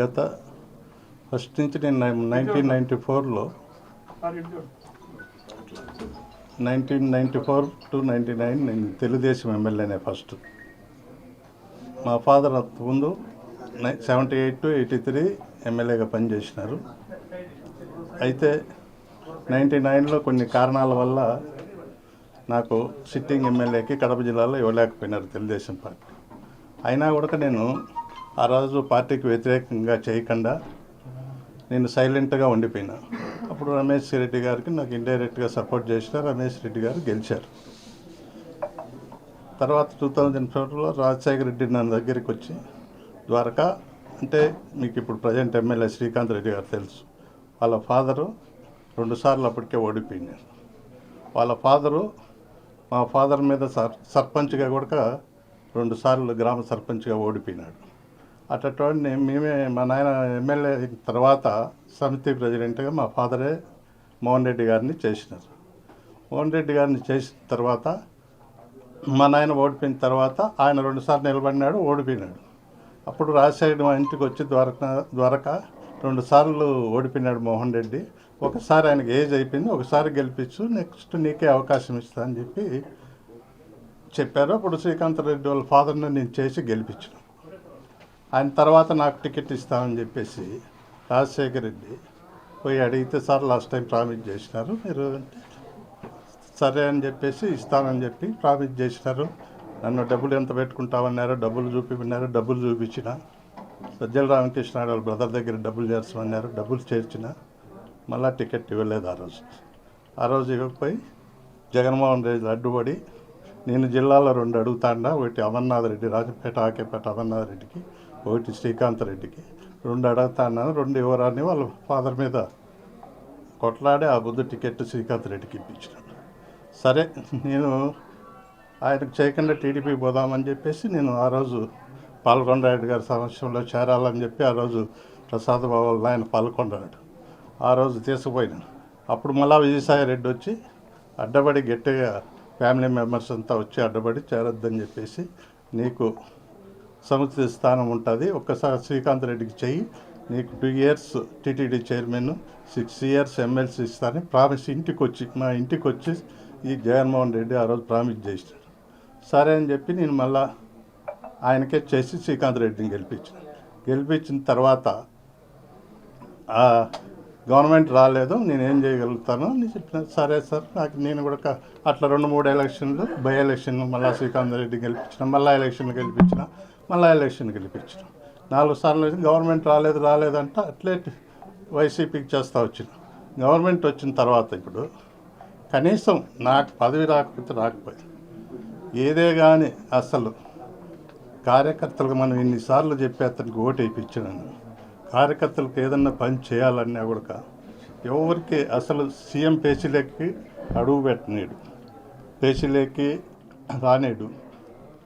గత ఫస్ట్ నుంచి నేను నైన్టీన్ నైంటీ ఫోర్లో nineteen ninety four to ninety nine నేను తెలుగుదేశం ఎమ్మెల్యేనే ఫస్ట్. మా ఫాదర్ ముందు seventy eight to eighty three ఎమ్మెల్యేగా పనిచేసినారు. అయితే నైంటీ నైన్లో కొన్ని కారణాల వల్ల నాకు సిట్టింగ్ ఎమ్మెల్యేకి కడప జిల్లాలో ఇవ్వలేకపోయినారు తెలుగుదేశం పార్టీ. అయినా కూడా నేను ఆ రోజు పార్టీకి వ్యతిరేకంగా చేయకుండా నేను సైలెంట్గా ఉండిపోయినా. అప్పుడు రమేష్ రెడ్డి గారికి నాకు ఇండైరెక్ట్గా సపోర్ట్ చేసిన రమేష్ రెడ్డి గారు గెలిచారు. తర్వాత టూ థౌజండ్ ఫోర్లో రాజశేఖర రెడ్డి నా దగ్గరికి వచ్చి ద్వారకా అంటే మీకు ఇప్పుడు ప్రజెంట్ ఎమ్మెల్యే శ్రీకాంత్ రెడ్డి గారు తెలుసు వాళ్ళ ఫాదరు రెండుసార్లు అప్పటికే ఓడిపోయినారు. వాళ్ళ ఫాదరు మా ఫాదర్ మీద సర్ సర్పంచ్గా కూడా రెండుసార్లు గ్రామ సర్పంచ్గా ఓడిపోయినాడు. అట్టటువంటి మేమే మా నాయన ఎమ్మెల్యే తర్వాత సమితి ప్రెసిడెంట్గా మా ఫాదరే మోహన్ రెడ్డి గారిని చేసినారు. మోహన్ రెడ్డి గారిని చేసిన తర్వాత మా నాయన ఓడిపోయిన తర్వాత ఆయన రెండుసార్లు నిలబడినాడు ఓడిపోయినాడు. అప్పుడు రాజశేఖర్ మా ఇంటికి వచ్చి ద్వారక ద్వారక రెండుసార్లు ఓడిపోయినాడు మోహన్ రెడ్డి. ఒకసారి ఆయనకి ఏజ్ అయిపోయింది ఒకసారి గెలిపించు నెక్స్ట్ నీకే అవకాశం ఇస్తా అని చెప్పి చెప్పారు. అప్పుడు శ్రీకాంత్ రెడ్డి వాళ్ళ ఫాదర్ని నేను చేసి గెలిపించాను. ఆయన తర్వాత నాకు టికెట్ ఇస్తామని చెప్పేసి రాజశేఖర్ రెడ్డి పోయి అడిగితే సార్ లాస్ట్ టైం ప్రామిస్ చేసినారు మీరు సరే అని చెప్పేసి ఇస్తానని చెప్పి ప్రామిస్ చేసినారు. నన్ను డబ్బులు ఎంత పెట్టుకుంటామన్నారు డబ్బులు చూపిమన్నారు డబ్బులు చూపించిన. సజ్జల రామకృష్ణ వాళ్ళ బ్రదర్ దగ్గర డబ్బులు చేర్చమన్నారు డబ్బులు చేర్చిన. మళ్ళా టికెట్ ఇవ్వలేదు ఆ రోజు. ఆ రోజు ఇవ్వకపోయి జగన్మోహన్ రెడ్డి అడ్డుపడి నేను జిల్లాలో రెండు అడుగుతాండా ఒకటి అమర్నాథ్ రెడ్డి రాజపేట ఆకేపేట అమర్నాథ్ రెడ్డికి ఒకటి శ్రీకాంత్ రెడ్డికి. రెండు అన్నాను రెండు ఇవ్వరాని వాళ్ళ ఫాదర్ మీద కొట్లాడి ఆ బుద్ధు టికెట్ శ్రీకాంత్ రెడ్డికి ఇప్పించినాడు. సరే నేను ఆయనకు చేయకుండా టీడీపీ పోదామని చెప్పేసి నేను ఆ రోజు పాల్కొండరాయుడు గారి సమక్షంలో చేరాలని చెప్పి ఆ రోజు ప్రసాద్ బాబు ఆయన పాల్కొండరాడు ఆ రోజు తీసుకుపోయినాను అప్పుడు మళ్ళా విజయసాయి రెడ్డి వచ్చి అడ్డబడి గట్టిగా ఫ్యామిలీ మెంబర్స్ అంతా వచ్చి అడ్డబడి చేరొద్దని చెప్పేసి నీకు సమితి స్థానం ఉంటుంది. ఒక్కసారి శ్రీకాంత్ రెడ్డికి చెయ్యి. నీకు two years TTD chairman six years MLC ఇస్తారని ప్రామిస్ ఇంటికి వచ్చి మా ఇంటికి వచ్చి ఈ జగన్మోహన్ రెడ్డి ఆ రోజు ప్రామిస్ చేసినాడు. సరే అని చెప్పి నేను మళ్ళా ఆయనకే చేసి శ్రీకాంత్ రెడ్డిని గెలిపించిన. గెలిపించిన తర్వాత గవర్నమెంట్ రాలేదు. నేను ఏం చేయగలుగుతాను అని చెప్పిన సరే సార్ నాకు నేను కూడా అట్లా రెండు మూడు ఎలక్షన్లు బై ఎలక్షన్ మళ్ళీ శ్రీకాంత్ రెడ్డి గెలిపించిన మళ్ళీ ఎలక్షన్ గెలిపించిన. మళ్ళీ ఎలక్షన్ గెలిపించడం. నాలుగు సార్లు గవర్నమెంట్ రాలేదు రాలేదంటే అట్లే వైసీపీకి చేస్తూ వచ్చిన గవర్నమెంట్ వచ్చిన తర్వాత ఇప్పుడు కనీసం నాకు పదవి రాకపోతే రాకపోయింది. ఏదే కానీ అసలు కార్యకర్తలకు మనం ఇన్నిసార్లు చెప్పి అతనికి ఓటు వేయించినాను. కార్యకర్తలకు ఏదన్నా పని చేయాలన్నా కూడా ఎవరికి అసలు సీఎం పేచీలోకి అడుగు పెట్టనీడు. పేచీలోకి రానేడు.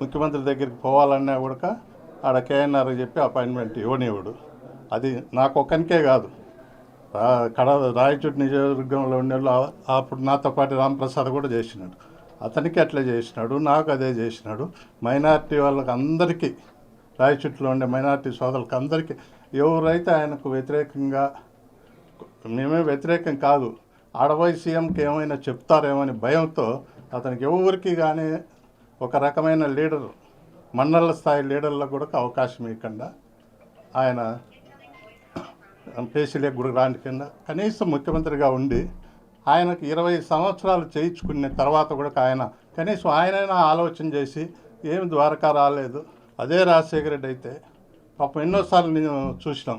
ముఖ్యమంత్రి దగ్గరికి పోవాలన్నా కూడా ఆడ కేఎన్ఆర్ చెప్పి అపాయింట్మెంట్ ఇవ్వనివ్వడు. అది నాకు ఒక్కనికే కాదు కడ రాయచూటి నియోజకవర్గంలో ఉండేవాళ్ళు అప్పుడు నాతో పాటు రాంప్రసాద్ కూడా చేసినాడు. అతనికి అట్లా చేసినాడు నాకు అదే చేసినాడు. మైనారిటీ వాళ్ళకి అందరికీ రాయచూట్లో ఉండే మైనార్టీ సోదరులకు అందరికీ ఎవరైతే ఆయనకు వ్యతిరేకంగా మేమే వ్యతిరేకం కాదు ఆడవాయి సీఎంకి ఏమైనా చెప్తారేమో అని భయంతో అతనికి ఎవరికి కానీ ఒక రకమైన లీడర్ మండల స్థాయి లీడర్లకు కూడా అవకాశం ఇవ్వకుండా ఆయన పేసీలే గుడి రాండి కింద కనీసం ముఖ్యమంత్రిగా ఉండి ఆయనకు ఇరవై సంవత్సరాలు చేయించుకున్న తర్వాత కూడా ఆయన కనీసం ఆయనైనా ఆలోచన చేసి ఏమి ద్వారకా రాలేదు. అదే రాజశేఖర రెడ్డి అయితే పాపం ఎన్నోసార్లు నేను చూసినాం.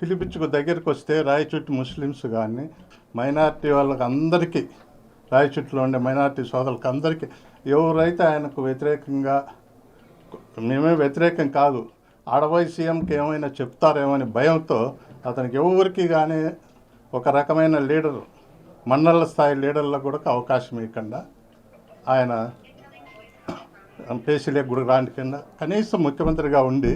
పిలిపించుకు దగ్గరికి వస్తే రాయచుట్టు ముస్లిమ్స్ కానీ మైనారిటీ వాళ్ళకి అందరికీ రాయచుట్టులో ఉండే మైనార్టీ సోదరులకు అందరికీ ఎవరైతే ఆయనకు వ్యతిరేకంగా మేమే వ్యతిరేకం కాదు ఆడబోయి సీఎంకి ఏమైనా చెప్తారేమని భయంతో అతనికి ఎవరికి కానీ ఒక రకమైన లీడర్ మండల స్థాయి లీడర్లకు కూడా అవకాశం ఇవ్వకుండా ఆయన పేసీలే గుడి రాండి కింద కనీసం ముఖ్యమంత్రిగా ఉండి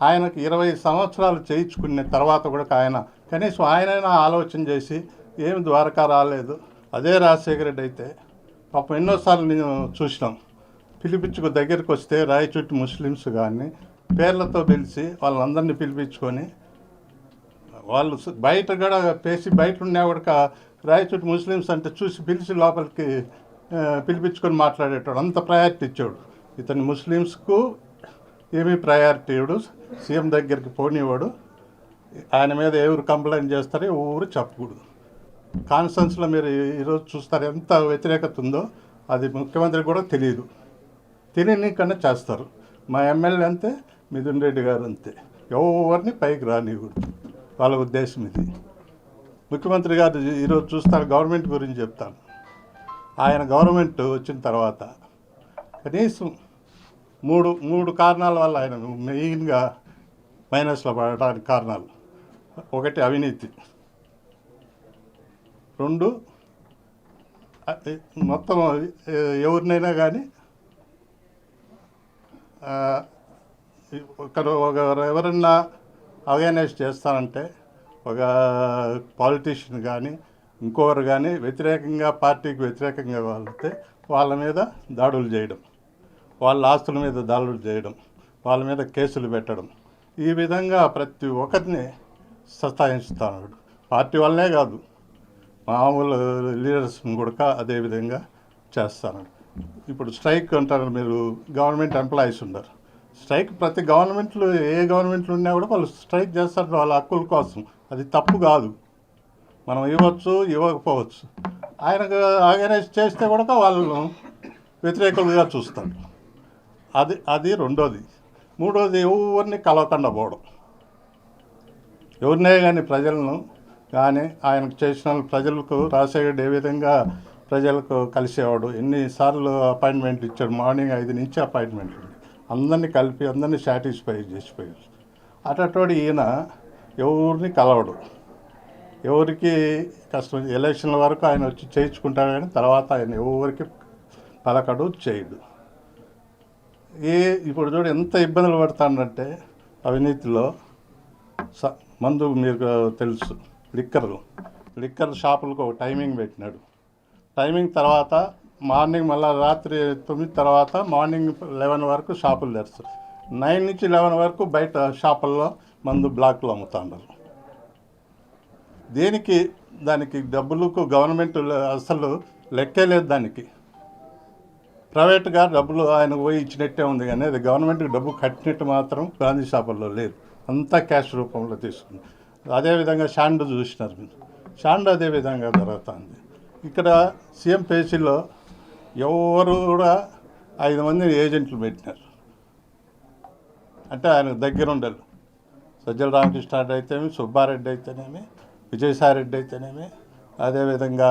ఆయనకు ఇరవై సంవత్సరాలు చేయించుకున్న తర్వాత కూడా ఆయన కనీసం ఆయనైనా ఆలోచన చేసి ఏమి ద్వారకా రాలేదు. అదే రాజశేఖర రెడ్డి అయితే పాపం ఎన్నోసార్లు నేను చూసినాం. పిలిపించుకు దగ్గరికి వస్తే రాయచుట్టు ముస్లిమ్స్ కానీ పేర్లతో పిలిచి వాళ్ళందరినీ పిలిపించుకొని వాళ్ళు బయట కూడా పేసి బయట ఉన్నా కూడా రాయచోటి ముస్లిమ్స్ అంటే చూసి పిలిచి లోపలికి పిలిపించుకొని మాట్లాడేటోడు. అంత ప్రయారిటీ ఇచ్చాడు ఇతను ముస్లిమ్స్కు ఏమీ ప్రయారిటీ ఇవ్వడు. సీఎం దగ్గరికి పోనివాడు ఆయన మీద ఎవరు కంప్లైంట్ చేస్తారో ఎవరు చెప్పకూడదు. కాన్ఫరెన్స్లో మీరు ఈరోజు చూస్తారు ఎంత వ్యతిరేకత ఉందో అది ముఖ్యమంత్రి కూడా తెలియదు. తెలియని కన్నా చేస్తారు. మా ఎమ్మెల్యే అంతే మిథున్ రెడ్డి గారు అంతే. ఎవరిని పైకి రానివ్వడు వాళ్ళ ఉద్దేశం ఇది. ముఖ్యమంత్రి గారు ఈరోజు చూస్తారు గవర్నమెంట్ గురించి చెప్తాను ఆయన గవర్నమెంట్ వచ్చిన తర్వాత కనీసం మూడు మూడు కారణాల వల్ల ఆయన మెయిన్గా మైనస్లో పడడానికి కారణాలు. ఒకటి అవినీతి. రెండు. మొత్తం ఎవరినైనా కానీ ఒకరు ఒకరు ఎవరన్నా అవేర్నెస్ చేస్తారంటే ఒక పాలిటీషియన్ కానీ ఇంకొకరు కానీ వ్యతిరేకంగా పార్టీకి వ్యతిరేకంగా వెళ్తే వాళ్ళ మీద దాడులు చేయడం వాళ్ళ ఆస్తుల మీద దాడులు చేయడం వాళ్ళ మీద కేసులు పెట్టడం. ఈ విధంగా ప్రతి ఒక్కరిని సతాయిస్తున్నాడు పార్టీ వల్లనే కాదు. మామూలు లీడర్స్ కూడా అదే విధంగా చేస్తాను. ఇప్పుడు స్ట్రైక్ అంటారు మీరు గవర్నమెంట్ ఎంప్లాయీస్ ఉన్నారు. స్ట్రైక్ ప్రతి గవర్నమెంట్లో ఏ గవర్నమెంట్లు ఉన్నా కూడా వాళ్ళు స్ట్రైక్ చేస్తారు వాళ్ళ హక్కుల కోసం. అది తప్పు కాదు. మనం ఇవ్వచ్చు ఇవ్వకపోవచ్చు. ఆయనకు ఆర్గనైజ్ చేస్తే కూడా వాళ్ళను వ్యతిరేకులుగా చూస్తారు. అది అది రెండోది. మూడోది ఎవరిని కలవకుండా పోవడం. ఎవరినే కానీ ప్రజలను కానీ ఆయనకు చేసిన ప్రజలకు రాజశేఖర్ ఏ విధంగా ప్రజలకు కలిసేవాడు? ఎన్నిసార్లు అపాయింట్మెంట్ ఇచ్చాడు? మార్నింగ్ ఐదు నుంచి అపాయింట్మెంట్ అందరినీ కలిపి అందరినీ సాటిస్ఫై చేసిపోయారు అటటోడు ఈయన ఎవరిని కలవడు. ఎవరికి కష్టం ఎలక్షన్ల వరకు ఆయన వచ్చి చేయించుకుంటాడు కానీ తర్వాత ఆయన ఎవరికి పలకడు చేయడు. ఏ ఇప్పుడు చూడు ఎంత ఇబ్బందులు పడుతాడంటే అవినీతిలో స మందు మీకు తెలుసు. లిక్కర్లు. లిక్కర్ షాపులకు ఒక టైమింగ్ పెట్టినాడు. టైమింగ్ తర్వాత మార్నింగ్ మళ్ళీ రాత్రి తొమ్మిది తర్వాత మార్నింగ్ లెవెన్ వరకు షాపులు తెరుస్తారు. నైన్ నుంచి లెవెన్ వరకు బయట షాపుల్లో మందు బ్లాక్లో అమ్ముతున్నారు దేనికి దానికి డబ్బులకు గవర్నమెంట్ అసలు లెక్కే లేదు దానికి. ప్రైవేట్గా డబ్బులు ఆయన పోయి ఇచ్చినట్టే ఉంది కానీ అది గవర్నమెంట్కి డబ్బు కట్టినట్టు మాత్రం గాంధీ షాపుల్లో లేదు. అంతా క్యాష్ రూపంలో తీసుకుంది. అదేవిధంగా షాండ్ చూసినారు మీరు. షాండ్ అదే విధంగా జరుగుతుంది. ఇక్కడ సీఎం పేసీలో ఎవరు కూడా ఐదు మంది ఏజెంట్లు పెట్టినారు. అంటే ఆయనకు దగ్గర ఉండరు. సజ్జల రామకృష్ణారెడ్డి అయితేనేమి సుబ్బారెడ్డి అయితేనేమి విజయసాయిరెడ్డి అయితేనేమి అదేవిధంగా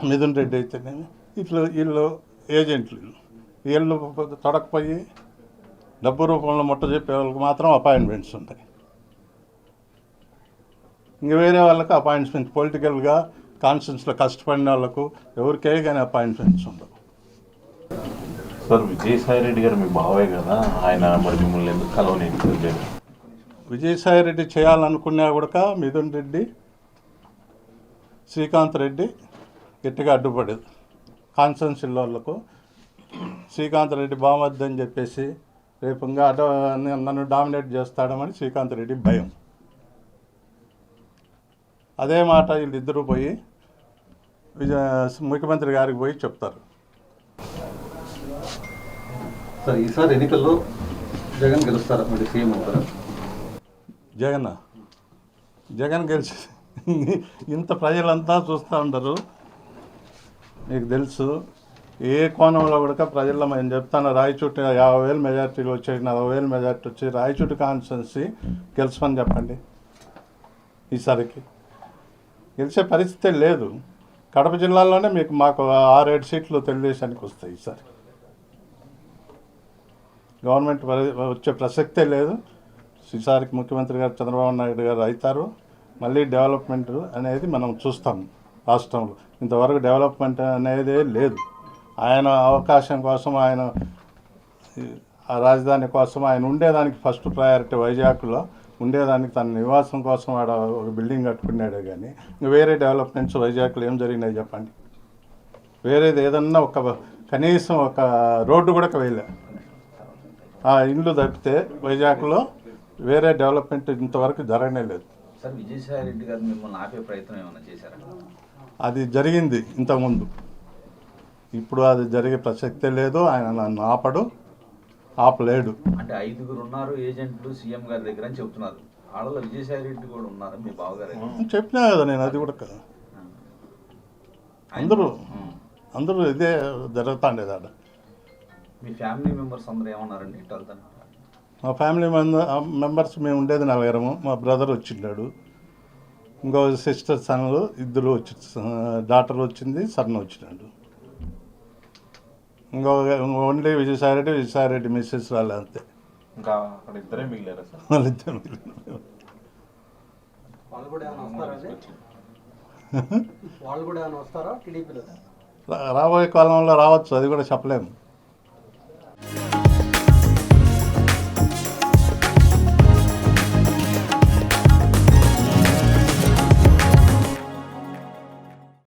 మిథున్ రెడ్డి అయితేనేమి ఇట్లా వీళ్ళు ఏజెంట్లు వీళ్ళు. తొడకపోయి డబ్బు రూపంలో ముట్ట చెప్పే వాళ్ళకి మాత్రం అపాయింట్మెంట్స్ ఉంటాయి. ఇంక వేరే వాళ్ళకి అపాయింట్మెంట్స్. పొలిటికల్గా కాన్స్టిట్యూన్స్లో కష్టపడిన వాళ్ళకు ఎవరికే కానీ అపాయింట్మెంట్స్ ఉండవు. సార్ విజయసాయి రెడ్డి గారు మీ బావే కదా? ఆయన మరి మిమ్మల్ని ఎందుకు కలవలేదు విజయసాయి రెడ్డి చేయాలనుకున్నా కూడా మిథున్ రెడ్డి శ్రీకాంత్ రెడ్డి గట్టిగా అడ్డుపడేది. కాన్సన్స్ వాళ్ళకు శ్రీకాంత్ రెడ్డి బామద్దు అని చెప్పేసి రేపు ఇంకా నన్ను డామినేట్ చేస్తాడమని శ్రీకాంత్ రెడ్డి భయం. అదే మాట వీళ్ళిద్దరూ పోయి ముఖ్యమంత్రి గారికి పోయి చెప్తారు. సార్ ఈసారి ఎన్నికల్లో జగన్ గెలుస్తారా? మరి సీఎం అవుతారా? జగన్ జగన్ గెలిచి ఇంత ప్రజలంతా చూస్తూ ఉంటారు మీకు తెలుసు ఏ కోణంలో కూడా ప్రజల్లో మేము చెప్తాను రాయచోటి యాభై వేలు మెజార్టీలు వచ్చాయి నలభై వేలు మెజార్టీ వచ్చి రాయచోటి కాన్స్టిట్యున్సీ గెలుచమని చెప్పండి ఈసారికి. గెలిచే పరిస్థితే లేదు. కడప జిల్లాలోనే మీకు మాకు ఆరేడు సీట్లు తెలుగుదేశానికి వస్తాయి ఈసారి. గవర్నమెంట్ వచ్చే ప్రసక్తే లేదు. ఈసారికి ముఖ్యమంత్రి గారు చంద్రబాబు నాయుడు గారు అవుతారు. మళ్ళీ డెవలప్మెంట్ అనేది మనం చూస్తాం రాష్ట్రంలో. ఇంతవరకు డెవలప్మెంట్ అనేది లేదు. ఆయన అవకాశం కోసం ఆయన ఆ రాజధాని కోసం ఆయన ఉండేదానికి ఫస్ట్ ప్రయారిటీ వైజాగ్లో. ఉండేదానికి తన నివాసం కోసం ఆడ ఒక బిల్డింగ్ కట్టుకున్నాడే కానీ ఇంకా వేరే డెవలప్మెంట్స్ వైజాగ్లో ఏం జరిగినాయి చెప్పండి? వేరేది ఏదన్నా ఒక కనీసం ఒక రోడ్డు కూడా వేయలే. ఆ ఇండ్లు తప్పితే వైజాగ్లో వేరే డెవలప్మెంట్ ఇంతవరకు జరగనే లేదు. అది జరిగింది ఇంతకుముందు. ఇప్పుడు అది జరిగే ప్రసక్తే లేదు ఆయన నన్ను ఆపడు. ఆపలేడు అంటే ఐదుగురు ఉన్నారు ఏజెంట్లు సీఎం గారి దగ్గర అని చెప్తున్నారు వాళ్ళలో విజయసాయి రెడ్డి కూడా ఉన్నారు మీ బావగారు? చెప్పినా కదా నేను అది కూడా కదా. అందరూ అందరూ ఇదే జరుగుతాండేది ఆడ. మీ ఫ్యామిలీ మెంబర్స్ అందరూ ఏమన్నారండి ఇటు మా ఫ్యామిలీ మెంబర్స్ మేము ఉండేది నలుగురము. మా బ్రదర్ వచ్చిండాడు. ఇంకో సిస్టర్ సన్లు ఇద్దరు వచ్చి డాటర్ వచ్చింది సన్ వచ్చినాడు. ఇంకో ఓన్లీ విజయసాయిరెడ్డి విజయసాయిరెడ్డి మిస్సెస్ వాళ్ళు అంతే. ఇంకా అక్కడ ఇద్దరే మిగిలారా సార్? వాళ్ళిద్దరు మిగిలినారు. వాళ్ళు కూడా ఏమైనా వస్తారండి వాళ్ళు కూడా ఏమైనా వస్తారా టీడీపీలో? రా- రాబోయే కాలంలో రావచ్చు అది కూడా చెప్పలేము.